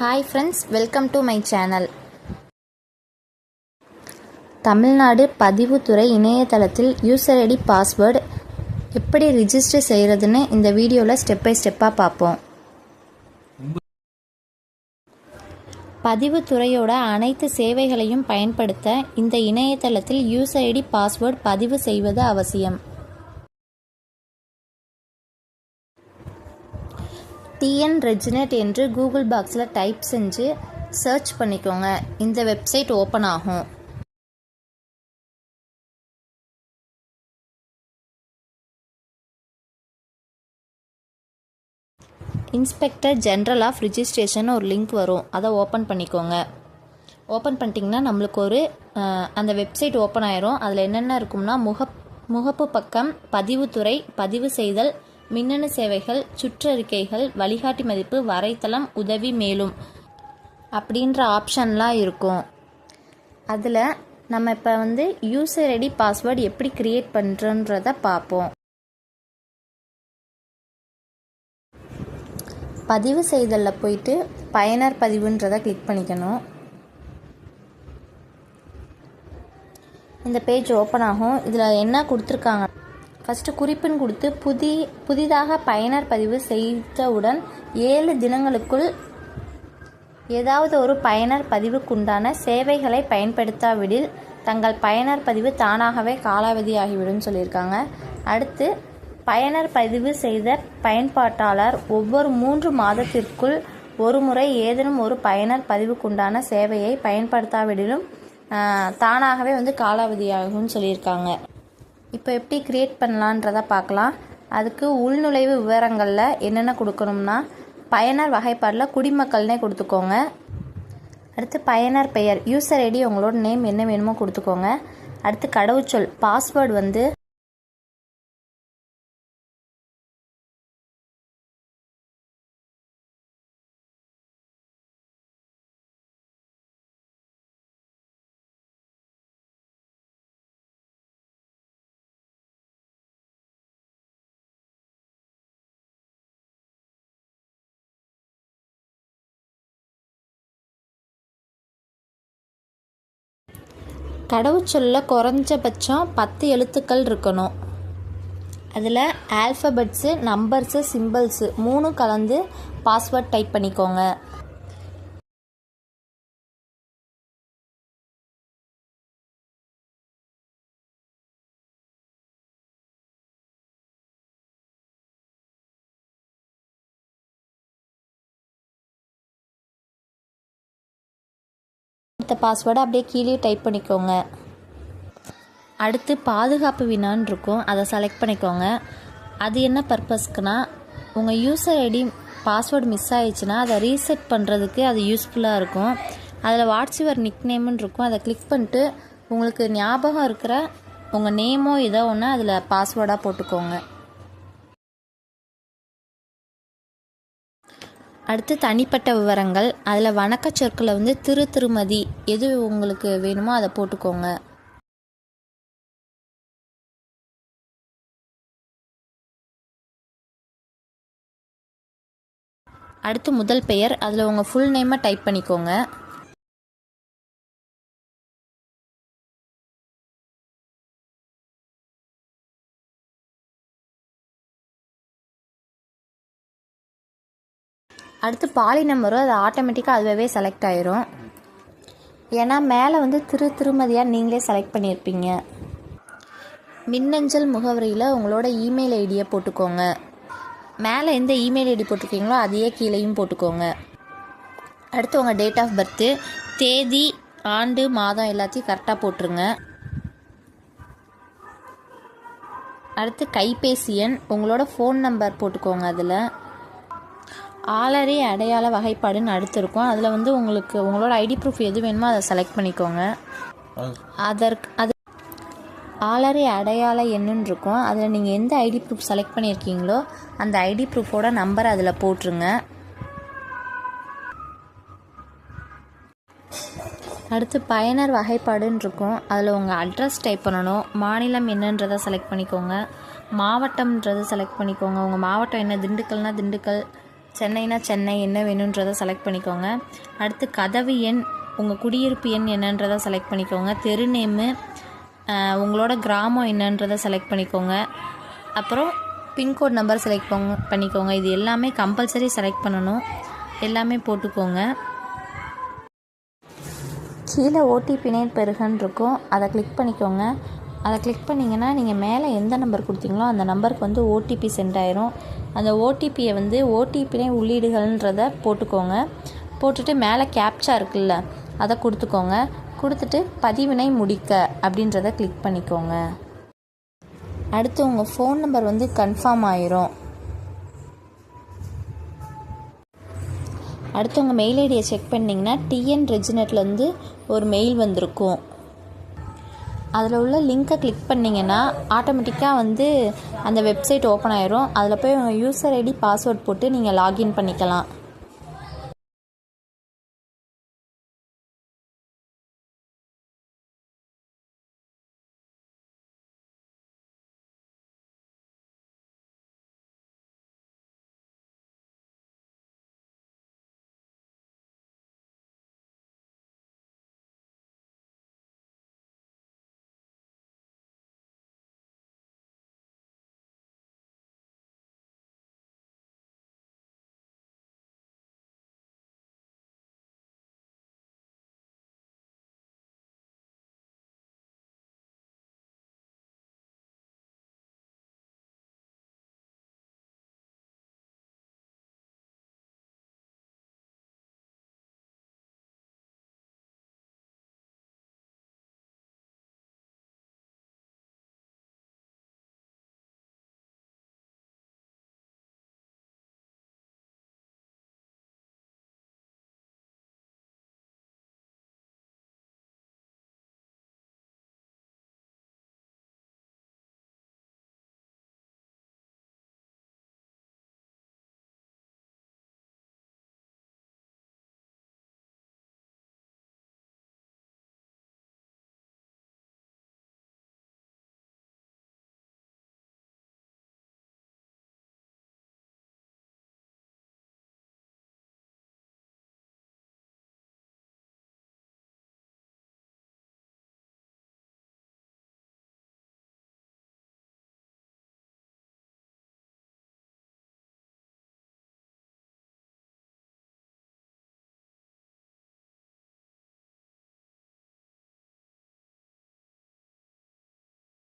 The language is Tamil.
Hi friends welcome to my channel Tamil Nadu பதிவுத்துறை இணையதளத்தில் யூசர் ஐடி பாஸ்வேர்டு எப்படி ரிஜிஸ்டர் செய்கிறதுன்னு இந்த வீடியோவில் ஸ்டெப் பை ஸ்டெப்பாக பார்ப்போம். பதிவுத்துறையோட அனைத்து சேவைகளையும் பயன்படுத்த இந்த இணையதளத்தில் யூசர் ஐடி பாஸ்வேர்டு பதிவு செய்வது அவசியம். டிஎன் ரெஜினெட் என்று கூகுள் பாக்ஸில் டைப் செஞ்சு சர்ச் பண்ணிக்கோங்க. இந்த வெப்சைட் ஓப்பன் ஆகும். இன்ஸ்பெக்டர் ஜென்ரல் ஆஃப் ரிஜிஸ்ட்ரேஷன் ஒரு லிங்க் வரும். அதை ஓப்பன் பண்ணிக்கோங்க. ஓப்பன் பண்ணிட்டிங்கன்னா நம்மளுக்கு ஒரு அந்த வெப்சைட் ஓப்பன் ஆயிரும். அதில் என்னென்ன இருக்கும்னா முக முகப்பு பக்கம் பதிவுத்துறை பதிவு செய்தல் மின்னணு சேவைகள் சுற்றறிக்கைகள் வழிகாட்டி மதிப்பு வரைத்தளம் உதவி மேலும் அப்படின்ற ஆப்ஷன்லாம் இருக்கும். அதில் நம்ம இப்போ வந்து யூசர் ஐடி பாஸ்வேர்டு எப்படி க்ரியேட் பண்ணுறோன்றத பார்ப்போம். பதிவு செய்தலில் போயிட்டு பயனர் பதிவுன்றதை கிளிக் பண்ணிக்கணும். இந்த பேஜ் ஓப்பன் ஆகும். இதில் என்ன கொடுத்துருக்காங்க? ஃபஸ்ட்டு குறிப்பின் கொடுத்து புதி புதிதாக பயனர் பதிவு செய்தவுடன் ஏழு தினங்களுக்குள் ஏதாவது ஒரு பயனர் பதிவுக்குண்டான சேவைகளை பயன்படுத்தாவிடில் தங்கள் பயனர் பதிவு தானாகவே காலாவதியாகிவிடும் சொல்லியிருக்காங்க. அடுத்து பயனர் பதிவு செய்த பயன்பாட்டாளர் ஒவ்வொரு மூன்று மாதத்திற்குள் ஒரு முறை ஏதேனும் ஒரு பயனர் பதிவுக்குண்டான சேவையை பயன்படுத்தாவிடிலும் தானாகவே வந்து காலாவதியாகும்னு சொல்லியிருக்காங்க. இப்போ எப்படி க்ரியேட் பண்ணலான்றதை பார்க்கலாம். அதுக்கு உள்நுழைவு விவரங்களில் என்னென்ன கொடுக்கணும்னா பயனர் வகைப்பாடில் குடிமக்கள்னே கொடுத்துக்கோங்க. அடுத்து பயனர் பெயர் யூசர் ஐடி உங்களோட நேம் என்ன வேணுமோ கொடுத்துக்கோங்க. அடுத்து கடவுச்சொல் பாஸ்வேர்டு வந்து கடவுச்சொல்ல குறைஞ்சபட்சம் பத்து எழுத்துக்கள் இருக்கணும். அதில் ஆல்ஃபபெட்ஸு நம்பர்ஸு சிம்பிள்ஸு மூணும் கலந்து பாஸ்வேர்ட் டைப் பண்ணிக்கோங்க. கொடுத்த பாஸ்வேர்டை அப்படியே கீழே டைப் பண்ணிக்கோங்க. அடுத்து பாதுகாப்பு வினான்னு இருக்கும். அதை செலக்ட் பண்ணிக்கோங்க. அது என்ன பர்பஸ்க்குனா உங்கள் யூசர் ஐடி பாஸ்வேர்டு மிஸ் ஆயிடுச்சுன்னா அதை ரீசெட் பண்ணுறதுக்கு அது யூஸ்ஃபுல்லாக இருக்கும். அதில் வாட்ஸ் யுவர் நிக் நேம்னு இருக்கும். அதை கிளிக் பண்ணிட்டு உங்களுக்கு ஞாபகம் இருக்கிற உங்கள் நேமோ ஏதோ ஒன்று அதில் பாஸ்வேர்டாக போட்டுக்கோங்க. அடுத்து தனிப்பட்ட விவரங்கள். அதில் வணக்க சொற்களை வந்து திரு திருமதி எது உங்களுக்கு வேணுமோ அதை போட்டுக்கோங்க. அடுத்து முதல் பெயர். அதில் உங்கள் ஃபுல் நேமை டைப் பண்ணிக்கோங்க. அடுத்து பாலி நம்பரும் அது ஆட்டோமேட்டிக்காக அதுவே செலக்ட் ஆயிரும். ஏன்னா மேலே வந்து திரு திருமதியாக நீங்களே செலக்ட் பண்ணியிருப்பீங்க மின்னஞ்சல் முகவரியில் உங்களோட இமெயில் ஐடியை போட்டுக்கோங்க. மேலே எந்த இமெயில் ஐடி போட்டிருக்கீங்களோ அதையே கீழேயும் போட்டுக்கோங்க. அடுத்து உங்கள் டேட் ஆஃப் பர்த்து தேதி ஆண்டு மாதம் எல்லாத்தையும் கரெக்டாக போட்டுருங்க. அடுத்து கைபேசி எண் உங்களோட ஃபோன் நம்பர் போட்டுக்கோங்க அதில். ஆலரி அடையாள வகைப்பாடுன்னு அடுத்திருக்கும். அதில் வந்து உங்களுக்கு உங்களோட ஐடி ப்ரூஃப் எது வேணுமோ அதை செலக்ட் பண்ணிக்கோங்க. அதற்கு அது ஆலரி அடையாள எண்ணுன்னு இருக்கும். அதில் நீங்கள் எந்த ஐடி ப்ரூஃப் செலக்ட் பண்ணியிருக்கீங்களோ அந்த ஐடி ப்ரூஃபோட நம்பர் அதில் போட்டுருங்க. அடுத்து பயனர் வகைப்பாடுன்னு இருக்கும். அதில் உங்கள் அட்ரஸ் டைப் பண்ணணும். மாநிலம் என்னன்றதை செலக்ட் பண்ணிக்கோங்க. மாவட்டம்ன்றதை செலக்ட் பண்ணிக்கோங்க. உங்கள் மாவட்டம் என்ன? திண்டுக்கல்னால் திண்டுக்கல். சென்னைனா சென்னை என்ன வேணுன்றதை செலக்ட் பண்ணிக்கோங்க. அடுத்து கதவு எண் உங்கள் குடியிருப்பு எண் என்னன்றதை செலக்ட் பண்ணிக்கோங்க. தெரு நேமு உங்களோட கிராமம் என்னன்றதை செலக்ட் பண்ணிக்கோங்க. அப்புறம் பின்கோட் நம்பர் செலக்ட் பண்ணிக்கோங்க. இது எல்லாமே கம்பல்சரி செலக்ட் பண்ணணும். எல்லாமே போட்டுக்கோங்க. கீழே ஓடிபினே பெருகன்னு இருக்கும் அதை கிளிக் பண்ணிக்கோங்க. அதை கிளிக் பண்ணிங்கன்னா நீங்கள் மேலே எந்த நம்பர் கொடுத்தீங்களோ அந்த நம்பருக்கு வந்து ஓடிபி சென்ட் ஆயிரும். அந்த ஓடிபியை வந்து ஓடிபினே உள்ளீடுகள்ன்றத போட்டுக்கோங்க. போட்டுட்டு மேலே கேப்சா இருக்குல்ல அதை கொடுத்துக்கோங்க. கொடுத்துட்டு பதிவினை முடிக்க அப்படின்றத கிளிக் பண்ணிக்கோங்க. அடுத்து உங்கள் ஃபோன் நம்பர் வந்து கன்ஃபார்ம் ஆயிரும். அடுத்து உங்கள் மெயில் ஐடியை செக் பண்ணிங்கன்னா டிஎன் ரெஜினட்லேருந்து ஒரு மெயில் வந்திருக்கும். அதில் உள்ள லிங்க்கை கிளிக் பண்ணிங்கன்னா ஆட்டோமேட்டிக்காக வந்து அந்த வெப்சைட் ஓப்பன் ஆயிரும். அதில் போய் உங்கள் யூசர் ஐடி பாஸ்வேர்ட் போட்டு நீங்கள் லாகின் பண்ணிக்கலாம்.